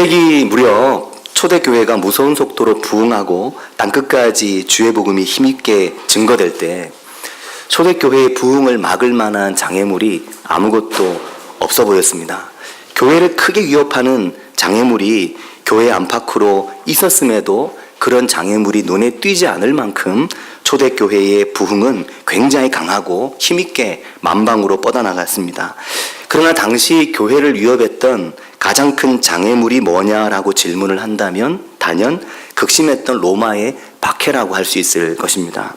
1세기 무렵 초대교회가 무서운 속도로 부흥하고 땅끝까지 주의 복음이 힘있게 증거될 때 초대교회의 부흥을 막을 만한 장애물이 아무것도 없어 보였습니다. 교회를 크게 위협하는 장애물이 교회 안팎으로 있었음에도 그런 장애물이 눈에 띄지 않을 만큼 초대교회의 부흥은 굉장히 강하고 힘있게 만방으로 뻗어나갔습니다. 그러나 당시 교회를 위협했던 가장 큰 장애물이 뭐냐라고 질문을 한다면 단연 극심했던 로마의 박해라고 할 수 있을 것입니다.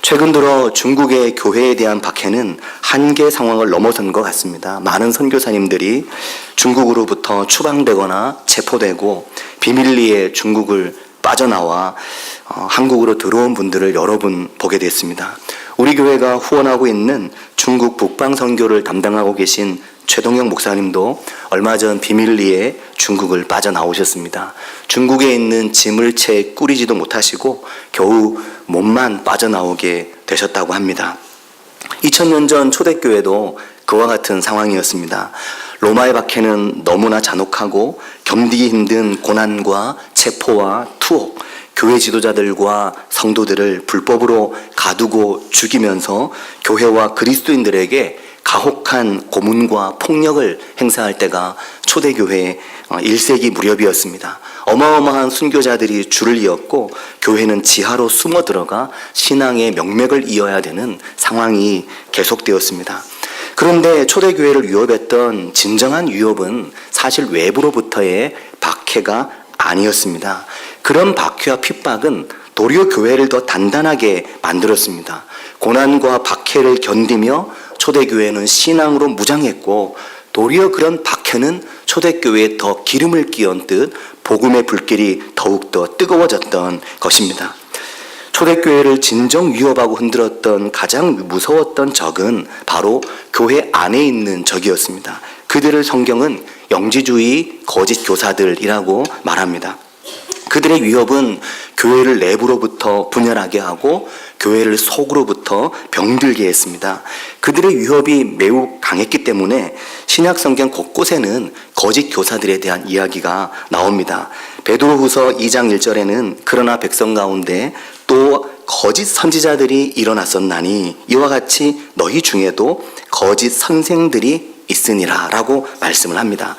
최근 들어 중국의 교회에 대한 박해는 한계 상황을 넘어선 것 같습니다. 많은 선교사님들이 중국으로부터 추방되거나 체포되고 비밀리에 중국을 빠져나와 어, 한국으로 들어온 분들을 여러 분 보게 됐습니다. 우리 교회가 후원하고 있는 중국 북방 선교를 담당하고 계신 최동영 목사님도 얼마 전 비밀리에 중국을 빠져나오셨습니다. 중국에 있는 짐을 채 꾸리지도 못하시고 겨우 몸만 빠져나오게 되셨다고 합니다. 2000년 전 초대교회도 그와 같은 상황이었습니다. 로마의 박해는 너무나 잔혹하고 견디기 힘든 고난과 체포와 투옥, 교회 지도자들과 성도들을 불법으로 가두고 죽이면서 교회와 그리스도인들에게 가혹한 고문과 폭력을 행사할 때가 초대교회 1세기 무렵이었습니다. 어마어마한 순교자들이 줄을 이었고 교회는 지하로 숨어 들어가 신앙의 명맥을 이어야 되는 상황이 계속되었습니다. 그런데 초대교회를 위협했던 진정한 위협은 사실 외부로부터의 박해가 아니었습니다. 그런 박해와 핍박은 도리어 교회를 더 단단하게 만들었습니다. 고난과 박해를 견디며 초대교회는 신앙으로 무장했고 도리어 그런 박해는 초대교회에 더 기름을 끼얹 듯 복음의 불길이 더욱더 뜨거워졌던 것입니다. 초대교회를 진정 위협하고 흔들었던 가장 무서웠던 적은 바로 교회 안에 있는 적이었습니다. 그들을 성경은 영지주의 거짓 교사들이라고 말합니다. 그들의 위협은 교회를 내부로부터 분열하게 하고 교회를 속으로부터 병들게 했습니다. 그들의 위협이 매우 강했기 때문에 신약 성경 곳곳에는 거짓 교사들에 대한 이야기가 나옵니다. 베드로후서 2장 1절에는 그러나 백성 가운데 또 거짓 선지자들이 일어났었나니 이와 같이 너희 중에도 거짓 선생들이 있으니라 라고 말씀을 합니다.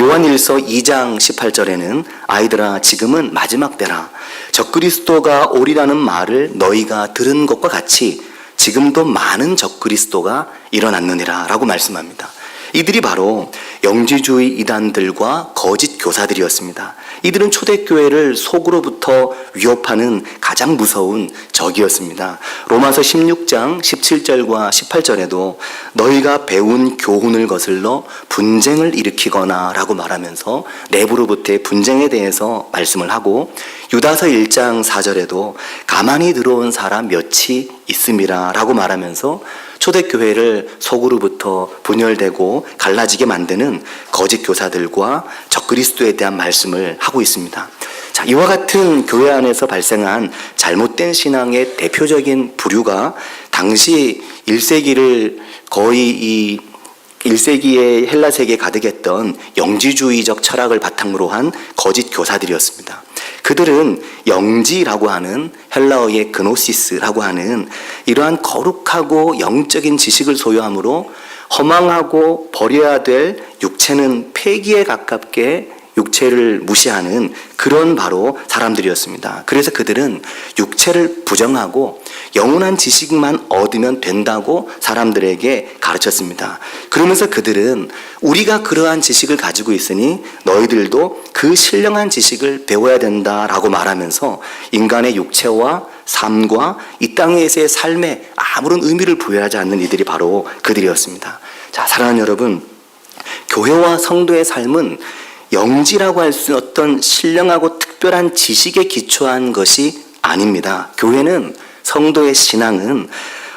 요한일서 2장 18절에는 아이들아 지금은 마지막 때라 적그리스도가 오리라는 말을 너희가 들은 것과 같이 지금도 많은 적그리스도가 일어났느니라 라고 말씀합니다. 이들이 바로 영지주의 이단들과 거짓 교사들이었습니다. 이들은 초대교회를 속으로부터 위협하는 가장 무서운 적이었습니다. 로마서 16장 17절과 18절에도 너희가 배운 교훈을 거슬러 분쟁을 일으키거나 라고 말하면서 내부로부터의 분쟁에 대해서 말씀을 하고 유다서 1장 4절에도 가만히 들어온 사람 몇이 있음이라 라고 말하면서 초대교회를 속으로부터 분열되고 갈라지게 만드는 거짓 교사들과 적그리스도에 대한 말씀을 하고 있습니다. 자, 이와 같은 교회 안에서 발생한 잘못된 신앙의 대표적인 부류가 당시 1세기를 거의 이 1세기의 헬라 세계에 가득했던 영지주의적 철학을 바탕으로 한 거짓 교사들이었습니다. 그들은 영지라고 하는 헬라어의 그노시스라고 하는 이러한 거룩하고 영적인 지식을 소유함으로 허망하고 버려야 될 육체는 폐기에 가깝게 육체를 무시하는 그런 바로 사람들이었습니다. 그래서 그들은 육체를 부정하고 영원한 지식만 얻으면 된다고 사람들에게 가르쳤습니다. 그러면서 그들은 우리가 그러한 지식을 가지고 있으니 너희들도 그 신령한 지식을 배워야 된다라고 말하면서 인간의 육체와 삶과 이 땅에서의 삶에 아무런 의미를 부여하지 않는 이들이 바로 그들이었습니다. 자, 사랑하는 여러분, 교회와 성도의 삶은 영지라고 할수 어떤 신령하고 특별한 지식에 기초한 것이 아닙니다. 교회는 성도의 신앙은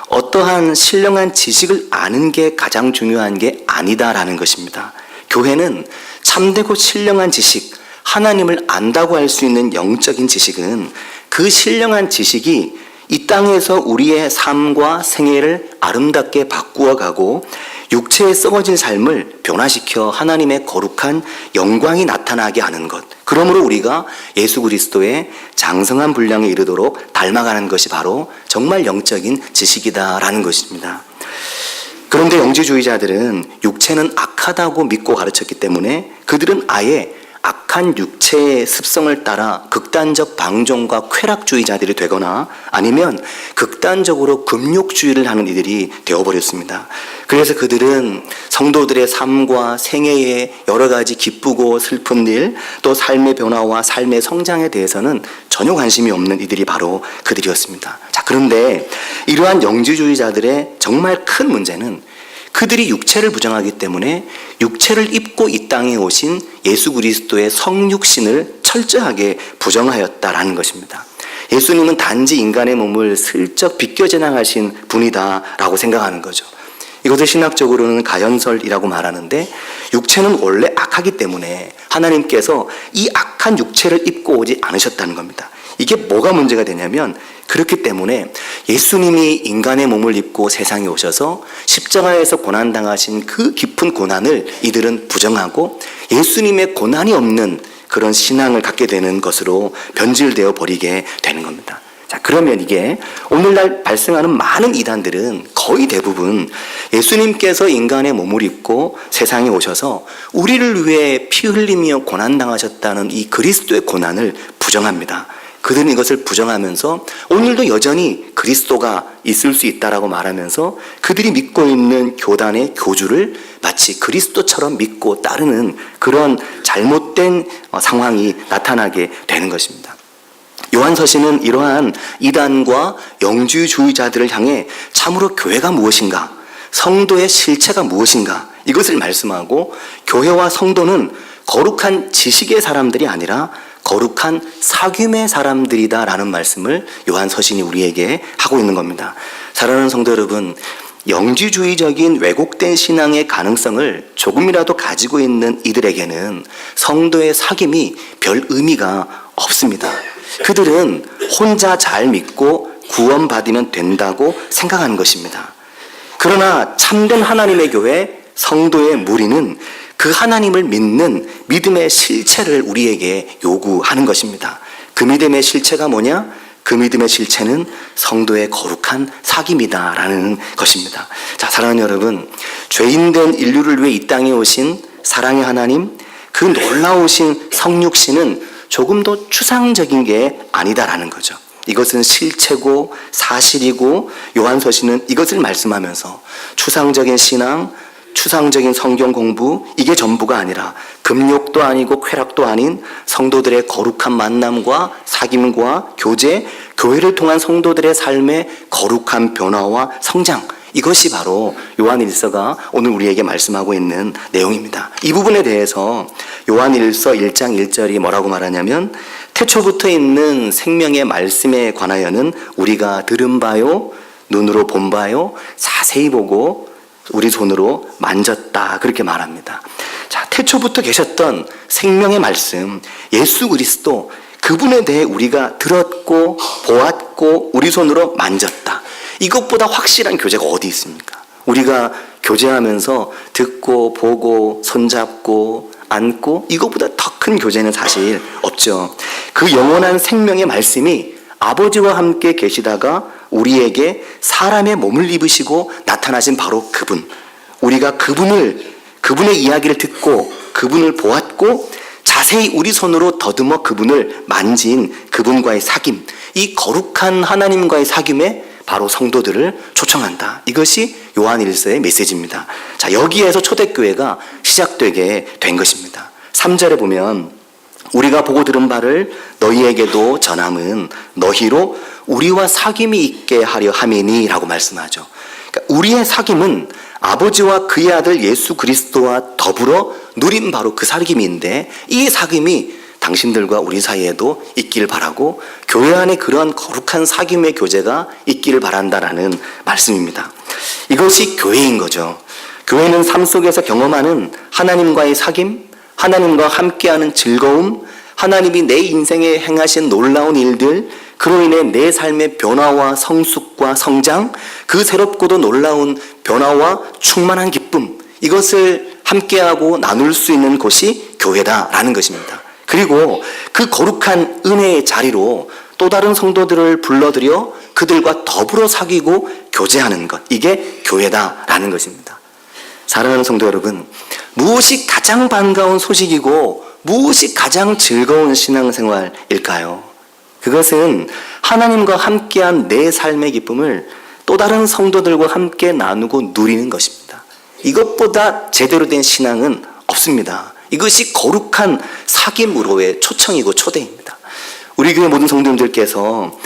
어떠한 신령한 지식을 아는 게 가장 중요한 게 아니다라는 것입니다. 교회는 참되고 신령한 지식, 하나님을 안다고 할 수 있는 영적인 지식은 그 신령한 지식이 이 땅에서 우리의 삶과 생애를 아름답게 바꾸어 가고 육체의 썩어진 삶을 변화시켜 하나님의 거룩한 영광이 나타나게 하는 것. 그러므로 우리가 예수 그리스도의 장성한 분량에 이르도록 닮아가는 것이 바로 정말 영적인 지식이다라는 것입니다. 그런데 영지주의자들은 육체는 악하다고 믿고 가르쳤기 때문에 그들은 아예 악한 육체의 습성을 따라 극단적 방종과 쾌락주의자들이 되거나 아니면 극단적으로 금욕주의를 하는 이들이 되어버렸습니다. 그래서 그들은 성도들의 삶과 생애의 여러 가지 기쁘고 슬픈 일, 또 삶의 변화와 삶의 성장에 대해서는 전혀 관심이 없는 이들이 바로 그들이었습니다. 자, 그런데 이러한 영지주의자들의 정말 큰 문제는 그들이 육체를 부정하기 때문에 육체를 입고 이 땅에 오신 예수 그리스도의 성육신을 철저하게 부정하였다라는 것입니다. 예수님은 단지 인간의 몸을 슬쩍 비껴 재앙하신 분이다라고 생각하는 거죠. 이것을 신학적으로는 가연설이라고 말하는데 육체는 원래 악하기 때문에 하나님께서 이 악한 육체를 입고 오지 않으셨다는 겁니다. 이게 뭐가 문제가 되냐면 그렇기 때문에 예수님이 인간의 몸을 입고 세상에 오셔서 십자가에서 고난당하신 그 깊은 고난을 이들은 부정하고 예수님의 고난이 없는 그런 신앙을 갖게 되는 것으로 변질되어 버리게 되는 겁니다. 자, 그러면 이게 오늘날 발생하는 많은 이단들은 거의 대부분 예수님께서 인간의 몸을 입고 세상에 오셔서 우리를 위해 피 흘리며 고난당하셨다는 이 그리스도의 고난을 부정합니다. 그들은 이것을 부정하면서 오늘도 여전히 그리스도가 있을 수 있다라고 말하면서 그들이 믿고 있는 교단의 교주를 마치 그리스도처럼 믿고 따르는 그런 잘못된 어, 상황이 나타나게 되는 것입니다. 요한서신은 이러한 이단과 영주주의자들을 향해 참으로 교회가 무엇인가, 성도의 실체가 무엇인가 이것을 말씀하고 교회와 성도는 거룩한 지식의 사람들이 아니라 거룩한 사귐의 사람들이다라는 말씀을 요한 서신이 우리에게 하고 있는 겁니다. 사랑하는 성도 여러분, 영지주의적인 왜곡된 신앙의 가능성을 조금이라도 가지고 있는 이들에게는 성도의 사귐이 별 의미가 없습니다. 그들은 혼자 잘 믿고 구원받으면 된다고 생각하는 것입니다. 그러나 참된 하나님의 교회 성도의 무리는 그 하나님을 믿는 믿음의 실체를 우리에게 요구하는 것입니다. 그 믿음의 실체가 뭐냐? 그 믿음의 실체는 성도의 거룩한 사귐이다라는 것입니다. 자, 사랑하는 여러분, 죄인된 인류를 위해 이 땅에 오신 사랑의 하나님, 그 놀라우신 성육신은 조금 더 추상적인 게 아니다라는 거죠. 이것은 실체고 사실이고 요한서신은 이것을 말씀하면서 추상적인 신앙, 추상적인 성경 공부 이게 전부가 아니라 금욕도 아니고 쾌락도 아닌 성도들의 거룩한 만남과 사귐과 교제, 교회를 통한 성도들의 삶의 거룩한 변화와 성장 이것이 바로 요한일서가 오늘 우리에게 말씀하고 있는 내용입니다. 이 부분에 대해서 요한일서 1장 1절이 뭐라고 말하냐면 태초부터 있는 생명의 말씀에 관하여는 우리가 들은 바요 눈으로 본 바요 자세히 보고 우리 손으로 만졌다 그렇게 말합니다. 자, 태초부터 계셨던 생명의 말씀 예수 그리스도 그분에 대해 우리가 들었고 보았고 우리 손으로 만졌다. 이것보다 확실한 교제가 어디 있습니까? 우리가 교제하면서 듣고 보고 손잡고 안고 이것보다 더 큰 교제는 사실 없죠. 그 영원한 생명의 말씀이 아버지와 함께 계시다가 우리에게 사람의 몸을 입으시고 나타나신 바로 그분. 우리가 그분을, 그분의 이야기를 듣고 그분을 보았고 자세히 우리 손으로 더듬어 그분을 만진 그분과의 사귐. 이 거룩한 하나님과의 사귐에 바로 성도들을 초청한다. 이것이 요한일서의 메시지입니다. 자, 여기에서 초대교회가 시작되게 된 것입니다. 3절에 보면 우리가 보고 들은 바를 너희에게도 전함은 너희로 우리와 사귐이 있게 하려 함이니라고 말씀하죠. 그러니까 우리의 사귐은 아버지와 그의 아들 예수 그리스도와 더불어 누린 바로 그 사귐인데 이 사귐이 당신들과 우리 사이에도 있기를 바라고 교회 안에 그러한 거룩한 사귐의 교제가 있기를 바란다라는 말씀입니다. 이것이 교회인 거죠. 교회는 삶 속에서 경험하는 하나님과의 사귐, 하나님과 함께하는 즐거움, 하나님이 내 인생에 행하신 놀라운 일들, 그로 인해 내 삶의 변화와 성숙과 성장, 그 새롭고도 놀라운 변화와 충만한 기쁨, 이것을 함께하고 나눌 수 있는 곳이 교회다라는 것입니다. 그리고 그 거룩한 은혜의 자리로 또 다른 성도들을 불러들여 그들과 더불어 사귀고 교제하는 것, 이게 교회다라는 것입니다. 사랑하는 성도 여러분, 무엇이 가장 반가운 소식이고 무엇이 가장 즐거운 신앙생활일까요? 그것은 하나님과 함께한 내 삶의 기쁨을 또 다른 성도들과 함께 나누고 누리는 것입니다. 이것보다 제대로 된 신앙은 없습니다. 이것이 거룩한 사귐으로의 초청이고 초대입니다. 우리 교회 모든 성도님들께서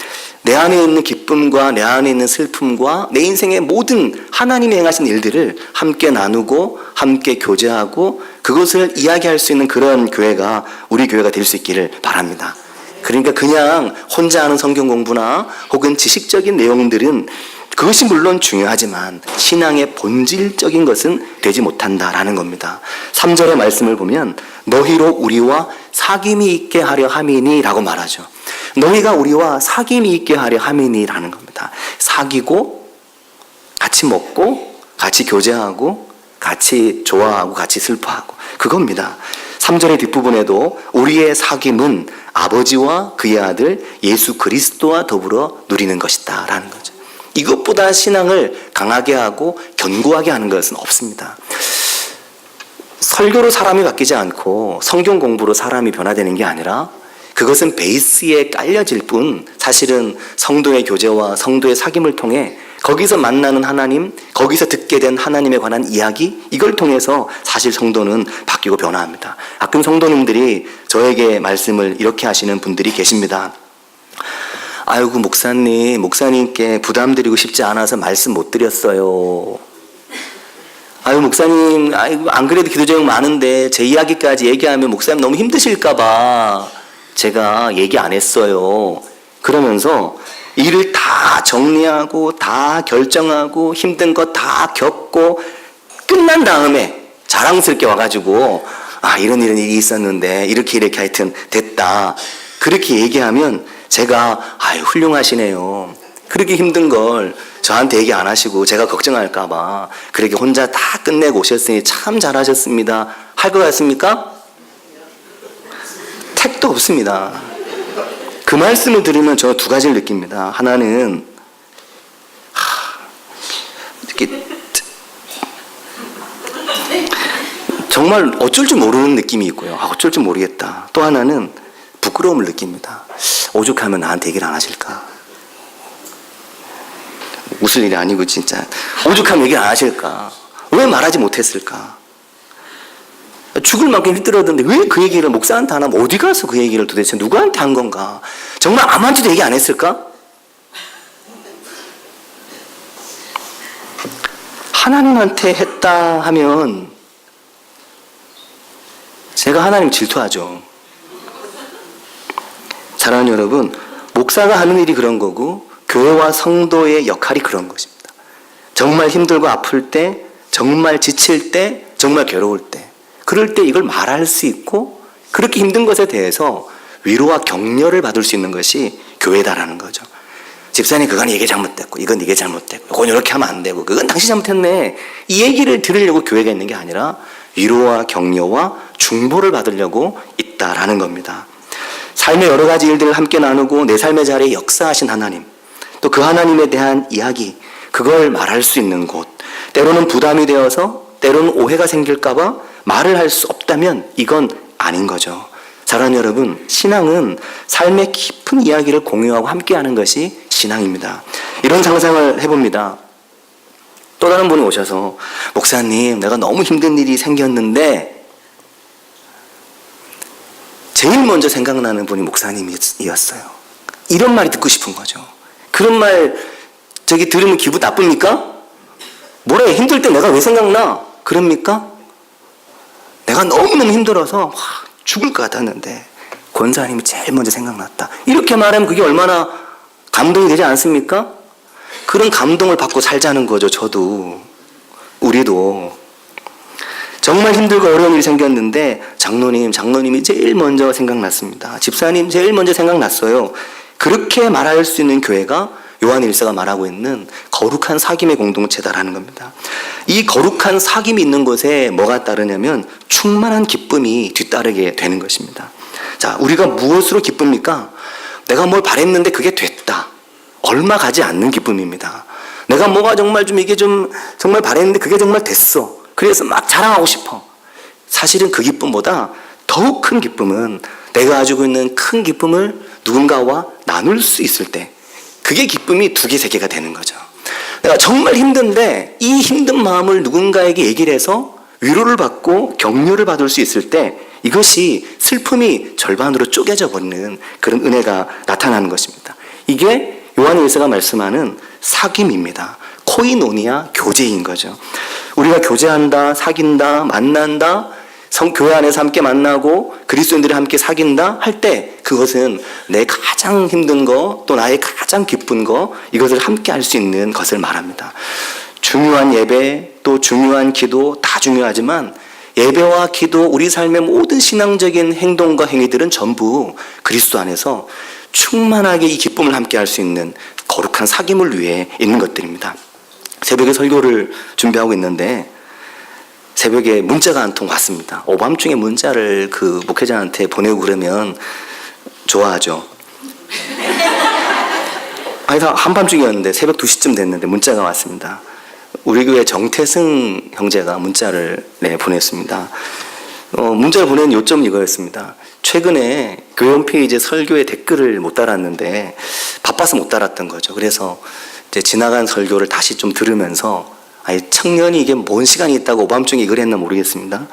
내 안에 있는 기쁨과 내 안에 있는 슬픔과 내 인생의 모든 하나님이 행하신 일들을 함께 나누고 함께 교제하고 그것을 이야기할 수 있는 그런 교회가 우리 교회가 될 수 있기를 바랍니다. 그러니까 그냥 혼자 하는 성경 공부나 혹은 지식적인 내용들은 그것이 물론 중요하지만 신앙의 본질적인 것은 되지 못한다라는 겁니다. 3절의 말씀을 보면 너희로 우리와 사귐이 있게 하려 함이니라고 말하죠. 너희가 우리와 사귐이 있게 하려 함이니라는 겁니다. 사귀고 같이 먹고 같이 교제하고 같이 좋아하고 같이 슬퍼하고 그겁니다. 3절의 뒷부분에도 우리의 사귐은 아버지와 그의 아들 예수 그리스도와 더불어 누리는 것이다 라는 거죠. 이것보다 신앙을 강하게 하고 견고하게 하는 것은 없습니다. 설교로 사람이 바뀌지 않고 성경 공부로 사람이 변화되는 게 아니라 그것은 베이스에 깔려질 뿐 사실은 성도의 교제와 성도의 사귐을 통해 거기서 만나는 하나님, 거기서 듣게 된 하나님에 관한 이야기 이걸 통해서 사실 성도는 바뀌고 변화합니다. 가끔 성도님들이 저에게 말씀을 이렇게 하시는 분들이 계십니다. 아이고 목사님, 목사님께 부담드리고 싶지 않아서 말씀 못 드렸어요. 아유 목사님, 아이고 안 그래도 기도 제목 많은데 제 이야기까지 얘기하면 목사님 너무 힘드실까봐 제가 얘기 안 했어요. 그러면서 일을 다 정리하고 다 결정하고 힘든 거 다 겪고 끝난 다음에 자랑스럽게 와가지고 아 이런 이런 일이 있었는데 이렇게 이렇게 하여튼 됐다 그렇게 얘기하면 제가 아유 훌륭하시네요 그렇게 힘든 걸 저한테 얘기 안 하시고 제가 걱정할까봐 그렇게 혼자 다 끝내고 오셨으니 참 잘하셨습니다 할 것 같습니까? 택도 없습니다. 그 말씀을 들으면 저 두 가지를 느낍니다. 하나는 정말 어쩔 줄 모르는 느낌이 있고요. 아, 어쩔 줄 모르겠다. 또 하나는 부끄러움을 느낍니다. 오죽하면 나한테 얘기를 안 하실까? 웃을 일이 아니고 진짜 오죽하면 얘기를 안 하실까? 왜 말하지 못했을까? 죽을 만큼 힘들었는데 왜 그 얘기를 목사한테 안 하면 어디 가서 그 얘기를 도대체 누구한테 한 건가? 정말 아무한테도 얘기 안 했을까? 하나님한테 했다 하면 제가 하나님 질투하죠. 사랑하는 여러분, 목사가 하는 일이 그런 거고 교회와 성도의 역할이 그런 것입니다. 정말 힘들고 아플 때, 정말 지칠 때, 정말 괴로울 때 그럴 때 이걸 말할 수 있고 그렇게 힘든 것에 대해서 위로와 격려를 받을 수 있는 것이 교회다라는 거죠. 집사님 그건 이게 잘못됐고 이건 이게 잘못됐고 이건 이렇게 하면 안 되고 그건 당신 잘못했네. 이 얘기를 들으려고 교회가 있는 게 아니라 위로와 격려와 중보를 받으려고 있다라는 겁니다. 삶의 여러 가지 일들을 함께 나누고 내 삶의 자리에 역사하신 하나님 또 그 하나님에 대한 이야기 그걸 말할 수 있는 곳 때로는 부담이 되어서 때로는 오해가 생길까봐 말을 할 수 없다면 이건 아닌 거죠. 사랑하는 여러분, 신앙은 삶의 깊은 이야기를 공유하고 함께하는 것이 신앙입니다. 이런 상상을 해봅니다. 또 다른 분이 오셔서 목사님, 내가 너무 힘든 일이 생겼는데 제일 먼저 생각나는 분이 목사님이었어요. 이런 말이 듣고 싶은 거죠. 그런 말 저기 들으면 기분 나쁩니까? 뭐래 힘들 때 내가 왜 생각나? 그럽니까? 내가 너무너무 힘들어서 와, 죽을 것 같았는데 권사님이 제일 먼저 생각났다. 이렇게 말하면 그게 얼마나 감동이 되지 않습니까? 그런 감동을 받고 살자는 거죠. 저도 우리도 정말 힘들고 어려운 일이 생겼는데 장로님, 장로님이 제일 먼저 생각났습니다. 집사님 제일 먼저 생각났어요. 그렇게 말할 수 있는 교회가 요한 일사가 말하고 있는 거룩한 사귐의 공동체다라는 겁니다. 이 거룩한 사귐이 있는 곳에 뭐가 따르냐면 충만한 기쁨이 뒤따르게 되는 것입니다. 자, 우리가 무엇으로 기쁩니까? 내가 뭘 바랬는데 그게 됐다. 얼마 가지 않는 기쁨입니다. 내가 뭐가 정말 좀 이게 좀 정말 바랬는데 그게 정말 됐어. 그래서 막 자랑하고 싶어. 사실은 그 기쁨보다 더욱 큰 기쁨은 내가 가지고 있는 큰 기쁨을 누군가와 나눌 수 있을 때 그게 기쁨이 두 개, 세 개가 되는 거죠. 내가 정말 힘든데 이 힘든 마음을 누군가에게 얘기를 해서 위로를 받고 격려를 받을 수 있을 때 이것이 슬픔이 절반으로 쪼개져 버리는 그런 은혜가 나타나는 것입니다. 이게 요한 일서가 말씀하는 사귐입니다. 코이노니아 교제인 거죠. 우리가 교제한다, 사귄다, 만난다, 성 교회 안에서 함께 만나고 그리스도인들이 함께 사귄다 할 때 그것은 내 가장 힘든 거 또 나의 가장 기쁜 거 이것을 함께 할 수 있는 것을 말합니다. 중요한 예배 또 중요한 기도 다 중요하지만 예배와 기도 우리 삶의 모든 신앙적인 행동과 행위들은 전부 그리스도 안에서 충만하게 이 기쁨을 함께 할 수 있는 거룩한 사귐을 위해 있는 것들입니다. 새벽에 설교를 준비하고 있는데 새벽에 문자가 한 통 왔습니다. 오밤중에 문자를 그 목회자한테 보내고 그러면 좋아하죠. 아니, 다 한밤중이었는데 새벽 2시쯤 됐는데 문자가 왔습니다. 우리 교회 정태승 형제가 문자를 네, 보냈습니다. 어, 문자를 보낸 요점은 이거였습니다. 최근에 교회 홈페이지에 설교에 댓글을 못 달았는데 바빠서 못 달았던 거죠. 그래서 지나간 설교를 다시 좀 들으면서 아니 청년이 이게 뭔 시간이 있다고 오밤중에 이걸 했나 모르겠습니다.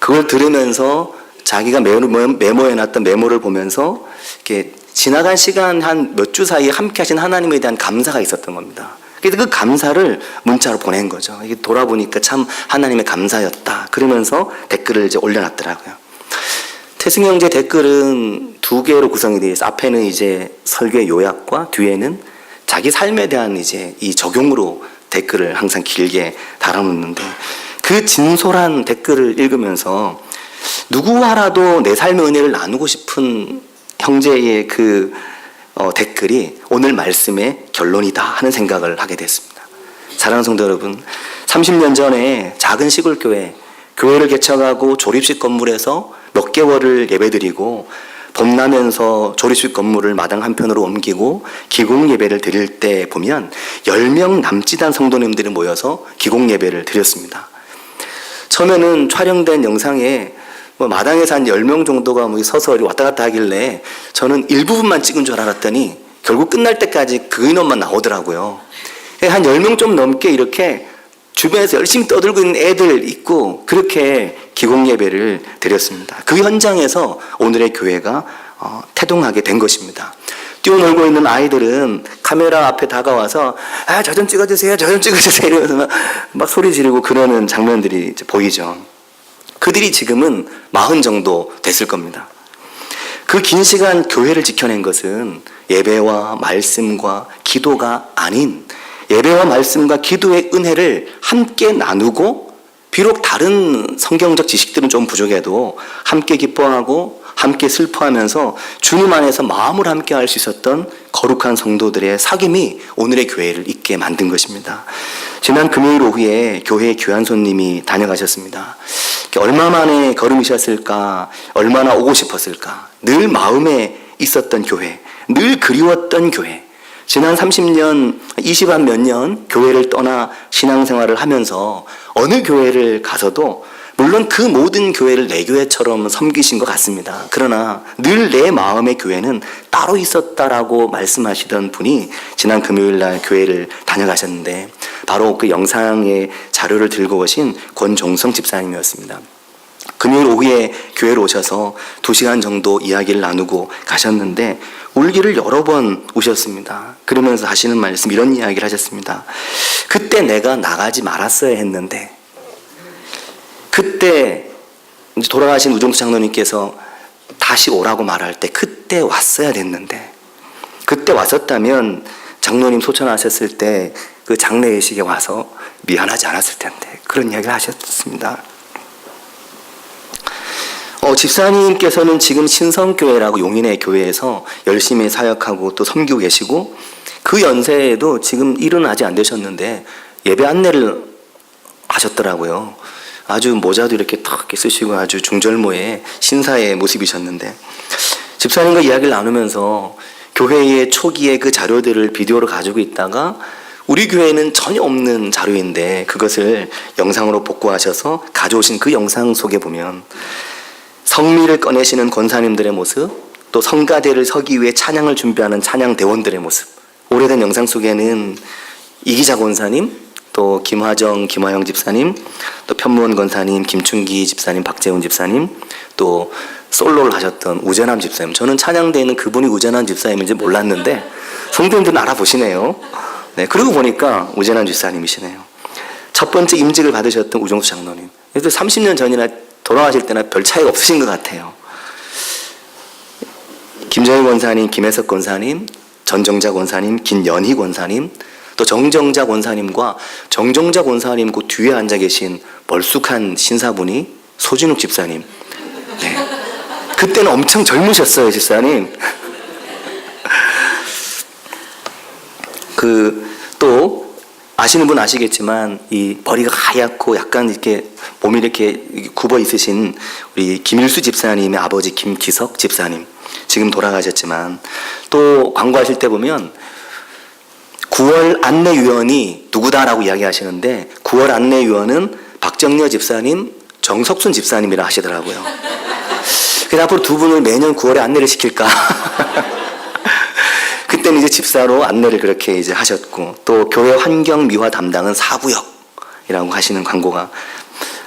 그걸 들으면서 자기가 메모, 메모 해놨던 메모를 보면서 이렇게 지나간 시간 한 몇 주 사이에 함께 하신 하나님에 대한 감사가 있었던 겁니다. 그래서 그 감사를 문자로 보낸 거죠. 이게 돌아보니까 참 하나님의 감사였다. 그러면서 댓글을 이제 올려놨더라고요. 태승 형제 댓글은 두 개로 구성이 되어 있어. 앞에는 이제 설교의 요약과 뒤에는 자기 삶에 대한 이제 이 적용으로 댓글을 항상 길게 달아놓는데 그 진솔한 댓글을 읽으면서 누구와라도 내 삶의 은혜를 나누고 싶은 형제의 그 어, 댓글이 오늘 말씀의 결론이다 하는 생각을 하게 됐습니다. 사랑하는 성도 여러분, 30년 전에 작은 시골 교회, 교회를 개척하고 조립식 건물에서 몇 개월을 예배드리고 봄나면서 조립식 건물을 마당 한편으로 옮기고 기공 예배를 드릴 때 보면 10명 남짓 한 성도님들이 모여서 기공 예배를 드렸습니다. 처음에는 촬영된 영상에 뭐 마당에서 한 10명 정도가 뭐 서서 왔다 갔다 하길래 저는 일부분만 찍은 줄 알았더니 결국 끝날 때까지 그 인원만 나오더라고요. 한 10명 좀 넘게 이렇게 주변에서 열심히 떠들고 있는 애들 있고 그렇게 기공 예배를 드렸습니다. 그 현장에서 오늘의 교회가 어, 태동하게 된 것입니다. 뛰어놀고 있는 아이들은 카메라 앞에 다가와서 아, 저 좀 찍어주세요, 저 좀 찍어주세요 이러면서 막, 막 소리 지르고 그러는 장면들이 보이죠. 그들이 지금은 마흔 정도 됐을 겁니다. 그 긴 시간 교회를 지켜낸 것은 예배와 말씀과 기도가 아닌 예배와 말씀과 기도의 은혜를 함께 나누고 비록 다른 성경적 지식들은 좀 부족해도 함께 기뻐하고 함께 슬퍼하면서 주님 안에서 마음을 함께 할 수 있었던 거룩한 성도들의 사귐이 오늘의 교회를 있게 만든 것입니다. 지난 금요일 오후에 교회 교환 손님이 다녀가셨습니다. 얼마 만에 걸음이셨을까? 얼마나 오고 싶었을까? 늘 마음에 있었던 교회, 늘 그리웠던 교회. 지난 30년, 20한 몇 년 교회를 떠나 신앙생활을 하면서 어느 교회를 가서도 물론 그 모든 교회를 내 교회처럼 섬기신 것 같습니다. 그러나 늘 내 마음의 교회는 따로 있었다라고 말씀하시던 분이 지난 금요일 날 교회를 다녀가셨는데 바로 그 영상의 자료를 들고 오신 권종성 집사님이었습니다. 금요일 오후에 교회로 오셔서 두 시간 정도 이야기를 나누고 가셨는데 울기를 여러 번 우셨습니다. 그러면서 하시는 말씀 이런 이야기를 하셨습니다. 그때 내가 나가지 말았어야 했는데 그때 돌아가신 우종수 장로님께서 다시 오라고 말할 때 그때 왔어야 됐는데 그때 왔었다면 장로님 소천하셨을 때 그 장례 예식에 와서 미안하지 않았을 텐데 그런 이야기를 하셨습니다. 어, 집사님께서는 지금 신성교회라고 용인의 교회에서 열심히 사역하고 또 섬기고 계시고 그 연세에도 지금 일은 아직 안 되셨는데 예배 안내를 하셨더라고요. 아주 모자도 이렇게 탁 쓰시고 아주 중절모의 신사의 모습이셨는데 집사님과 이야기를 나누면서 교회의 초기의 그 자료들을 비디오로 가지고 있다가 우리 교회는 전혀 없는 자료인데 그것을 영상으로 복구하셔서 가져오신 그 영상 속에 보면 성미를 꺼내시는 권사님들의 모습, 또 성가대를 서기 위해 찬양을 준비하는 찬양 대원들의 모습. 오래된 영상 속에는 이기자 권사님, 또 김화정, 김화영 집사님, 또 편무원 권사님, 김춘기 집사님, 박재훈 집사님, 또 솔로를 하셨던 우재남 집사님. 저는 찬양대에는 그분이 우재남 집사님인지 몰랐는데 성도님들은 알아보시네요. 네, 그러고 보니까 우재남 집사님이시네요. 첫 번째 임직을 받으셨던 우정수 장로님. 그래도 30년 전이나 돌아가실 때나 별 차이가 없으신 것 같아요. 김정일 권사님, 김혜석 권사님, 전정자 권사님, 김연희 권사님, 또 정정자 권사님과 정정자 권사님 그 뒤에 앉아 계신 멀쑥한 신사분이 소진욱 집사님. 네. 그때는 엄청 젊으셨어요, 집사님. 그또 아시는 분 아시겠지만 이 머리가 하얗고 약간 이렇게 몸이 이렇게 굽어 있으신 우리 김일수 집사님의 아버지 김기석 집사님 지금 돌아가셨지만 또 광고하실 때 보면 9월 안내위원이 누구다라고 이야기하시는데 9월 안내위원은 박정려 집사님, 정석순 집사님이라 하시더라고요. 그래서 앞으로 두 분을 매년 9월에 안내를 시킬까? 그때는 이제 집사로 안내를 그렇게 이제 하셨고 또 교회 환경 미화 담당은 사구역이라고 하시는 광고가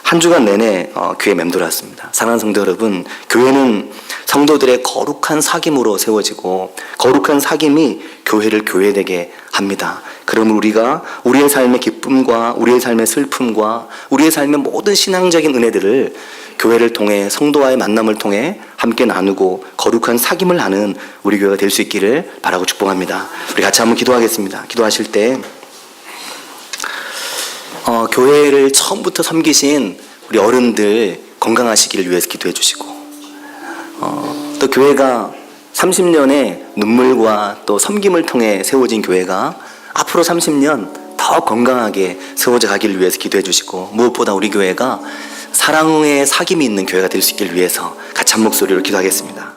한 주간 내내 어, 교회 맴돌았습니다. 사랑하는 성도 여러분, 교회는 성도들의 거룩한 사귐으로 세워지고 거룩한 사귐이 교회를 교회되게 합니다. 그러면 우리가 우리의 삶의 기쁨과 우리의 삶의 슬픔과 우리의 삶의 모든 신앙적인 은혜들을 교회를 통해 성도와의 만남을 통해 함께 나누고 거룩한 사귐을 하는 우리 교회가 될 수 있기를 바라고 축복합니다. 우리 같이 한번 기도하겠습니다. 기도하실 때 어, 교회를 처음부터 섬기신 우리 어른들 건강하시기를 위해서 기도해 주시고 어, 또 교회가 30년의 눈물과 또 섬김을 통해 세워진 교회가 앞으로 30년 더 건강하게 세워져 가기를 위해서 기도해 주시고 무엇보다 우리 교회가 사랑의 사귐이 있는 교회가 될 수 있기를 위해서 같이 한 목소리로 기도하겠습니다.